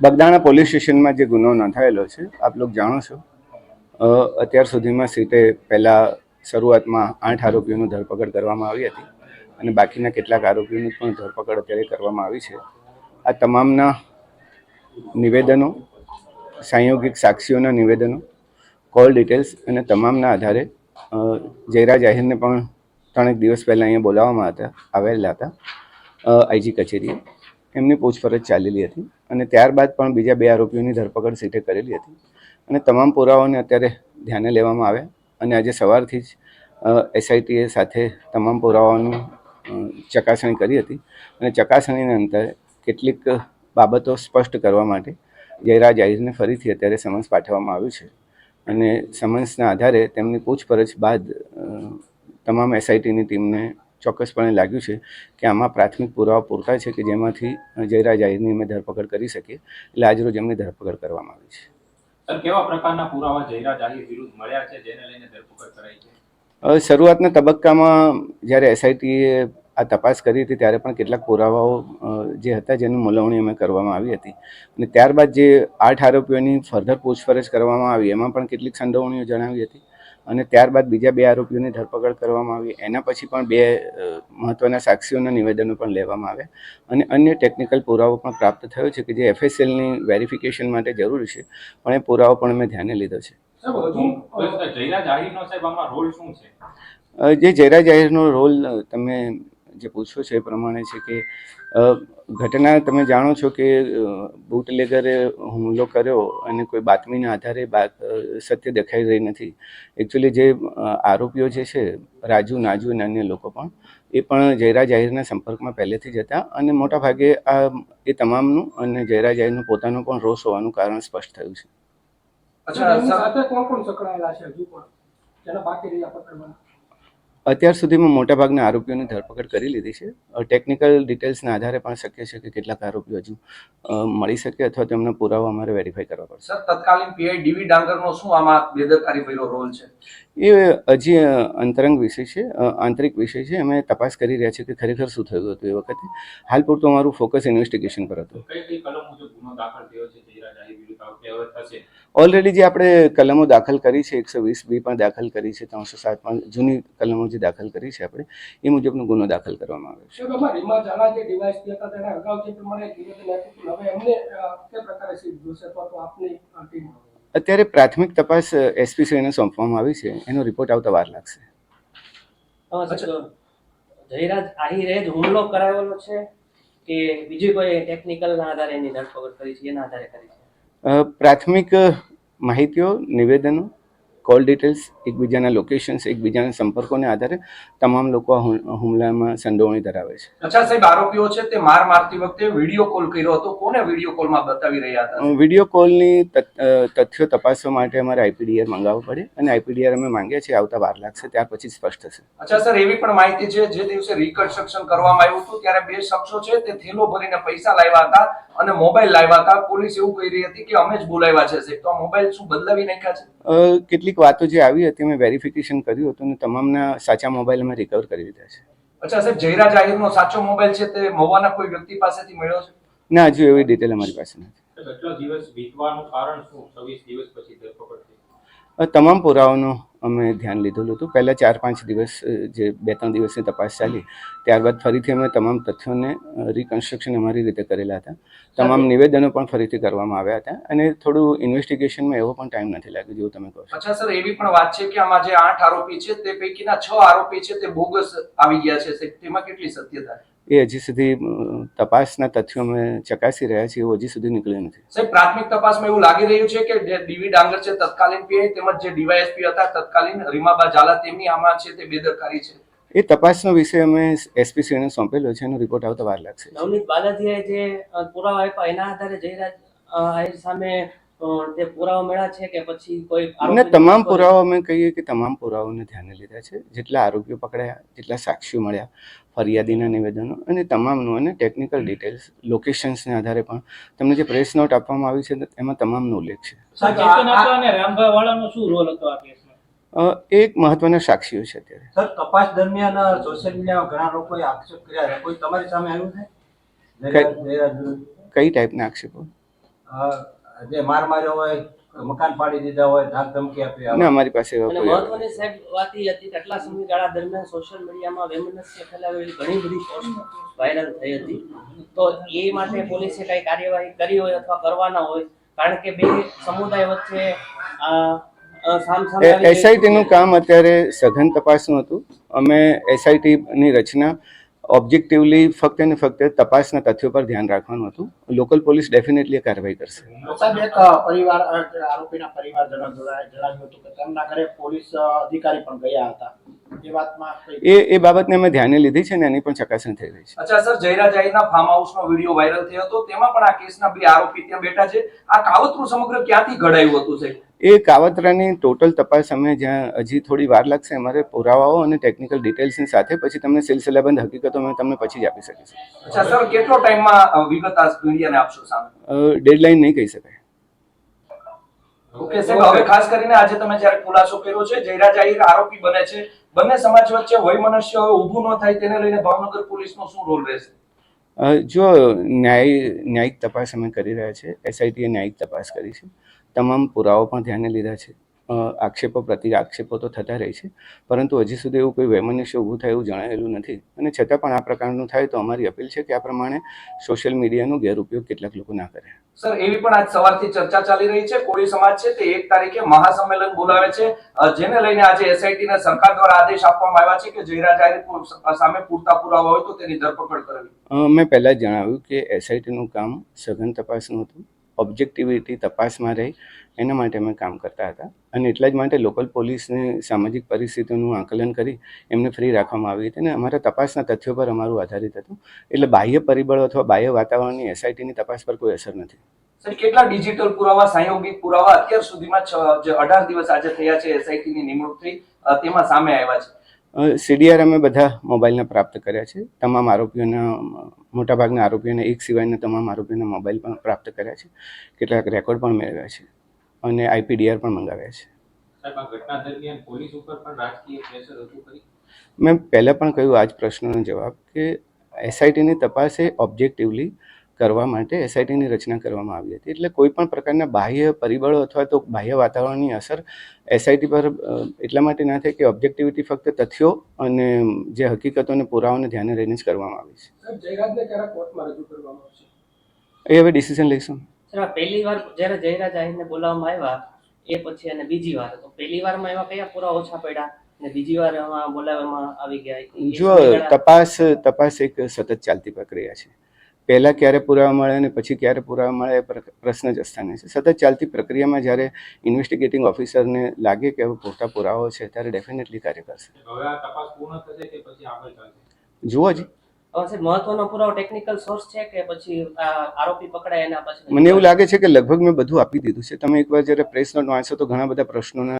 Bagdana police સ્ટેશનમાં જે ગુનો નોંધાયેલો છે, આપ લોકો જાણો છો. અત્યાર સુધીમાં સીટે પહેલાં શરૂઆતમાં આઠ આરોપીઓની ધરપકડ કરવામાં આવી હતી અને બાકીના કેટલાક આરોપીઓની પણ ધરપકડ અત્યારે કરવામાં આવી છે. આ તમામના નિવેદનો, સાંયોગિક સાક્ષીઓના નિવેદનો, કોલ ડિટેલ્સ અને તમામના આધારે જયરા જાહેરને પણ ત્રણેક દિવસ પહેલાં અહીંયા બોલાવવામાં હતા, આવેલા હતા આઈજી કચેરીએ. એમની પૂછપરછ ચાલેલી હતી અને ત્યારબાદ પણ બીજા બે આરોપીઓની ધરપકડ સીટે કરેલી હતી. અને તમામ પુરાવાઓને અત્યારે ધ્યાને લેવામાં આવ્યા અને આજે સવારથી જ એસઆઈટીએ સાથે તમામ પુરાવાઓનું ચકાસણી કરી હતી. અને ચકાસણીના અંતરે કેટલીક બાબતો સ્પષ્ટ કરવા માટે જયરાજ આહિરને ફરીથી અત્યારે સમન્સ પાઠવવામાં આવ્યું છે. અને સમન્સના આધારે તેમની પૂછપરછ બાદ તમામ એસઆઈટીની ટીમને ચોક્કસપણે લાગ્યું છે કે આમાં પ્રાથમિક પુરાવા પૂરતા છે કે જેમાંથી જયરાજ આહિરની અમે ધરપકડ કરી શકીએ. એટલે આજરોજ એમની ધરપકડ કરવામાં આવી છે. કેવા પ્રકારના પુરાવા જયરાજ આહિર વિરુદ્ધ મળ્યા છે જેને લઈને ધરપકડ કરાઈ છે? શરૂઆતના તબક્કામાં જ્યારે એસઆઈટીએ આ તપાસ કરી હતી ત્યારે પણ કેટલાક પુરાવાઓ જે હતા જેની મૂલવણી અમે કરવામાં આવી હતી. અને ત્યારબાદ જે આઠ આરોપીઓની ફર્ધર પૂછપરછ કરવામાં આવી એમાં પણ કેટલીક સંડોવણીઓ જણાવી હતી. અને ત્યારબાદ બીજા બે આરોપીઓની ધરપકડ કરવામાં આવી. એના પછી પણ બે મહત્ત્વના સાક્ષીઓના નિવેદનો પણ લેવામાં આવ્યા. અને અન્ય ટેકનિકલ પુરાવો પણ પ્રાપ્ત થયો છે કે જે એફએસએલની વેરિફિકેશન માટે જરૂરી છે પણ એ પુરાવો પણ અમે ધ્યાને લીધો છે. જે જયરા જાહેરનો રોલ તમે જે પૂછો છો એ પ્રમાણે છે કે ઘટના તમે જાણો છો કે બુટલેગરે હુમલો કર્યો અને કોઈ બાતમીના આધારે બાત સત્ય દેખાઈ રહી નથી. એકચ્યુઅલી જે આરોપીઓ જે છે રાજુ નાજુ અને અન્ય લોકો પણ એ પણ જયરા જાહેરના સંપર્કમાં પહેલેથી જ હતા અને મોટા ભાગે આ એ તમામનું અને જયરા જાહેરનું પોતાનું પણ રોષ હોવાનું કારણ સ્પષ્ટ થયું છે. અચ્છા સાથે કોણ કોણ સંકળાયેલા છે હજુ પણ? જેના બાકી રહ્યા પકડવાના? અત્યાર સુધીમાં મોટાભાગના આરોપીઓની ધરપકડ કરી લીધી છે. ટેકનિકલ ડિટેલ્સના આધારે પણ શક્ય છે કે કેટલાક આરોપીઓ હજુ મળી શકે અથવા તેમના પુરાવા અમારે વેરીફાઈ કરવા પડશે. સર તત્કાલીન પીઆઈ ડીવી ડાંગરનો શું આમાં બેદરકારી ભર્યો રોલ છે? એ હજી અંતરંગ વિષય છે આંતરિક વિષય છે. અમે તપાસ કરી રહ્યા છીએ કે ખરેખર શું થયું હતું એ વખતે. હાલ પૂરતું અમારું ફોકસ ઇન્વેસ્ટિગેશન પર હતું. ઓલરેડી જે આપણે કલમો દાખલ કરી છે એકસો વીસ બી પણ દાખલ કરી છે ત્રણસો સાતમાં જૂની કલમો જે દાખલ કરી છે આપણે એ મુજબનો ગુનો દાખલ કરવામાં આવ્યો છે. અત્યારે પ્રાથમિક તપાસ એસપીસીને સોંપવામાં આવી છે. એનો રિપોર્ટ આવતા વાર લાગશે. જયરાજ આહિરે જ હુમલો કરાવેલો છે કે બીજી કોઈ ટેકનિકલ ના આધારે એની ધરપકડ કરી છે? એના આધારે કરી છે? પ્રાથમિક માહિતીઓ નિવેદનો કોલ ડિટેલ્સ એકબીજાના લોકેશન્સ એકબીજાના સંપર્કોને આધારે તમામ લોકો આ હુમલામાં સંડોવણી ધરાવે છે. અચ્છા સાહેબ આરોપીઓ છે તે માર મારતી વખતે વીડિયો કોલ કર્યો હતો. કોને વીડિયો કોલમાં બતાવી રહ્યા હતા? વીડિયો કોલની તથ્યો તપાસવા માટે અમારે આઈપીડીઆર મંગાવવું પડે અને આઈપીડીઆર અમે માંગ્યા છે આવતા વાર લાગશે ત્યાર પછી સ્પષ્ટ થશે. અચ્છા સર એવી પણ માહિતી છે જે દિવસે રિકન્સ્ટ્રક્શન કરવામાં આવ્યું હતું ત્યારે બે શખ્સો છે તે થેલો ભરીને પૈસા લાવ્યા હતા. અને મોબાઈલ લાવ્યા હતા. પોલીસ એવું કહી રહી હતી કે અમે જ બોલાવ્યા છે સાહેબ. તો આ મોબાઈલ શું બદલાવી નાખ્યા છે? કેટલીક વાતો જે આવી હતી મેં વેરિફિકેશન કર્યું હતું અને તમામના સાચા મોબાઈલ અમે રિકવર કરી દીધા છે. અચ્છા સાહેબ જયરા જાહેરનો સાચો મોબાઈલ છે તે મહુવાના કોઈ વ્યક્તિ પાસેથી મળ્યો છે? ના હજુ એવી ડિટેલ અમારી પાસે નથી. એટલો દિવસ વીતવાનું કારણ શું? છવ્વીસ દિવસ પછી ધરપકડ થઈ. તમામ પુરાવાઓનું અમે ધ્યાન લીધેલું હતું. પહેલાં ચાર પાંચ દિવસ જે બે ત્રણ દિવસની તપાસ ચાલી ત્યારબાદ ફરીથી અમે તમામ તથ્યોને રિકન્સ્ટ્રક્શન અમારી રીતે કરેલા હતા. તમામ નિવેદનો પણ ફરીથી કરવામાં આવ્યા હતા અને થોડું ઇન્વેસ્ટિગેશનમાં એવો પણ ટાઈમ નથી લાગ્યો જેવું તમે કહો છો. અચ્છા સર એવી પણ વાત છે કે આમાં જે આઠ આરોપી છે તે પૈકીના છ આરોપી છે તે બોગસ આવી ગયા છે. તેમાં કેટલી સત્યતા એ હજી સુધી તપાસના તથ્યો અમે ચકાસી રહ્યા છીએ એવું હજી સુધી નીકળ્યું નથી. સાહેબ પ્રાથમિક તપાસમાં એવું લાગી રહ્યું છે કે જે ડીવી ડાંગર છે તત્કાલીન પીઆઈ તેમજ જે ડીવાયએસપી હતા તત્કાલીન રીમાબા ઝાલા તેમની આમાં છે તે બેદરકારી છે. એ તપાસનો વિષય અમે એસપીસીને સોંપેલો છે એનો રિપોર્ટ આવતા વાર લાગશે. નવનીત બાલાજીએ જે પુરાવા આપ્યા એના આધારે જયરાજ આહિર સામે તે પુરાવા મળ્યા છે કે પછી કોઈ અને તમામ પુરાવા અમે કહીએ કે તમામ પુરાવાઓને ધ્યાને લીધા છે. જેટલા આરોપીઓ પકડાયા જેટલા સાક્ષીઓ મળ્યા ફરિયાદીના નિવેદનો અને તમામનું અને ટેકનિકલ ડિટેલ્સ લોકેશન્સને આધારે પણ તમને જે પ્રેસ નોટ આપવામાં આવી છે એમાં તમામનો ઉલ્લેખ છે. સર ચેતન હતા અને રામભાઈ વાળાનો શું રોલ હતો આ કેસમાં અ, એ એક મહત્વના સાક્ષીઓ છે અત્યારે. સર તપાસ દરમિયાન સોશિયલ મીડિયા ઘણા લોકોએ આક્ષેપ કર્યા છે. કોઈ તમારી સામે આવ્યું છે? કઈ ટાઈપના આક્ષેપો? જે માર માર્યો હોય મકાન પાડી દીધા હોય ધાક ધમકી આપી આવે. ના મારી પાસે અને મહત્વની સાહેબ વાત એ હતી કે આટલા સમયગાળા દરમિયાન સોશિયલ મીડિયામાં વેમનસ્ય ફેલાવેલી ઘણી બધી પોસ્ટ વાયરલ થઈ હતી. તો એ માટે પોલીસે કઈ કાર્યવાહી કરી હોય અથવા કરવાના હોય કારણ કે બે સમુદાય વચ્ચે એસઆઈટી નું કામ અત્યારે સઘન તપાસનું હતું. અમે એસઆઈટી ની રચના ઓબ્જેક્ટિવલી ફક્ત ને ફક્ત તપાસના તથ્યો પર ધ્યાન રાખવાનું હતું. લોકલ પોલીસ ડેફિનેટલી કાર્યવાહી કરશે. પરિવાર આરોપીના પરિવારજનો જણાવ્યું હતું કે તેમના ઘરે પોલીસ અધિકારી પણ ગયા હતા. એ એ એ બાબતને અમે ધ્યાને લીધી છે ને એની પણ ચકાસણી થઈ રહી છે. અચ્છા સર જયરા જાહીરના ફાર્મ હાઉસનો વીડિયો વાયરલ થયો હતો. તેમાં પણ આ કેસના બે આરોપી ત્યાં બેઠા છે. આ કાવતરું સમગ્ર ક્યાંથી ઘડાયું હતું સાહેબ? એ કાવતરાની ટોટલ તપાસ અમે જ્યાં હજી થોડી વાર લાગશે અમારે પુરાવાઓ અને ટેકનિકલ ડિટેલ્સની સાથે પછી તમને સિલસિલાબંધ હકીકતો અમે તમને પછી જ આપી શકીશું. અચ્છા સર કેટલો ટાઈમમાં વિગત આ મીડિયાને આપશો સામે? ડેડલાઇન નહીં કહી શકાય. ઓકે સાહેબ હવે ખાસ કરીને આજે તમે જ્યારે ખુલાસો કર્યો છે જયરા જાહીર આરોપી બને છે. બંને સમાજ વચ્ચે વય હવે ઊભું ન થાય, તેને લઈને ભાવનગર પોલીસનો શું રોલ રહેશે? જો ન્યાય, ન્યાયિક તપાસ અમે કરી રહ્યા છે એસઆઈટીએ ન્યાયિક તપાસ કરી છે. તમામ પુરાવો પણ ધ્યાને લીધા છે. આક્ષેપો પ્રતિ આક્ષેપો તો થતા રહે છે. પરંતુ હજી સુધી એવું કોઈ વૈમનસ્ય ઊભું થાય એવું જણાયેલું નથી. અને છતાં પણ આ પ્રકારનું થાય તો અમારી અપીલ છે કે આ પ્રમાણે સોશિયલ મીડિયાનો ગેરઉપયોગ કેટલાક લોકો ના કરે. સર એવી પણ આજ સવારથી ચર્ચા ચાલી રહી છે. કોળી સમાજ છે તે એક તારીખે મહાસંમેલન બોલાવે છે. જેને લઈને આજે એસઆઈટી ને સરકાર દ્વારા આદેશ આપવામાં આવ્યા છે કે જયરા જાહેર સામે પૂરતા પુરાવા હોય તો તેની ધરપકડ કરવી મેં પહેલાં જણાવ્યું કે એસઆઈટીનું કામ સઘન તપાસનું હતું. ઓબ્જેક્ટિવિટી તપાસમાં રહી. એના માટે અમે કામ કરતા હતા. અને એટલા જ માટે લોકલ પોલીસને સામાજિક પરિસ્થિતિનું આકલન કરી એમને ફ્રી રાખવામાં આવી હતી. અને અમારા તપાસના તથ્યો પર અમારું આધારિત હતું. એટલે બાહ્ય પરિબળો અથવા બાહ્ય વાતાવરણની એસઆઈટીની તપાસ પર કોઈ અસર નથી. સર, કેટલા ડિજિટલ પુરાવા, સંયોગિક પુરાવા અત્યાર સુધીમાં અઢાર દિવસ આજે થયા છે એસઆઈટીની નિમણૂક થઈ તેમાં સામે આવ્યા છે? સીડીઆર અમે બધા મોબાઈલના પ્રાપ્ત કર્યા છે. તમામ આરોપીઓના મોટાભાગના આરોપીઓને એક સિવાયના તમામ આરોપીઓના મોબાઈલ પણ પ્રાપ્ત કર્યા છે. કેટલાક રેકોર્ડ પણ મેળવ્યા છે અને આઈપીડીઆર પણ મંગાવ્યા છે. મેં પહેલાં પણ કહ્યું આ જ પ્રશ્નનો જવાબ કે એસઆઈટીની તપાસ એ ઓબ્જેક્ટિવલી કરવા માટે એસઆઈટીની રચના કરવામાં આવી હતી. એટલે કોઈ પણ પ્રકારના બાહ્ય પરિબળો અથવા તો બાહ્ય વાતાવરણની અસર એસઆઈટી પર એટલા માટે ના થાય કે ઓબ્જેક્ટિવિટી ફક્ત તથ્યો અને જે હકીકતો અને પુરાવાને ધ્યાને રહીને જ કરવામાં આવી છે. સાહેબ કોર્ટમાં રજૂ કરવામાં આવશે? એ હવે ડિસિઝન લઈશું. પહેલી વાર જ્યારે જયરાજ આહીરને બોલાવવામાં આવ્યા એ પછી અને બીજી વાર. તો પહેલી વારમાં એવા કયા પૂરા ઓછા પડ્યા અને બીજી વાર એમાં બોલાવવામાં આવી ગયા? જો તપાસ તપાસ એક સતત ચાલતી પ્રક્રિયા છે. પહેલાં ક્યારે પુરાવા મળે અને પછી ક્યારે પુરાવા મળે એ પ્ર- પ્રશ્ન જ સ્થાને છે. સતત ચાલતી પ્રક્રિયામાં જ્યારે ઇન્વેસ્ટિગેટિંગ ઓફિસરને લાગે કે હવે પૂરતા પુરાવાઓ છે ત્યારે ડેફિનેટલી કાર્ય કરશે. હવે આ તપાસ પૂર્ણ થશે કે પછી આગળ ચાલશે? જુઓ જ. મહત્વનો પુરાવો ટેકનિકલ સોર્સ છે કે પછી આરોપી પકડાય એના પછી? મને એવું લાગે છે કે લગભગ મેં બધું આપી દીધું છે. તમે એકવાર જ્યારે પ્રેસ નોટ વાંચો તો ઘણા બધા પ્રશ્નોના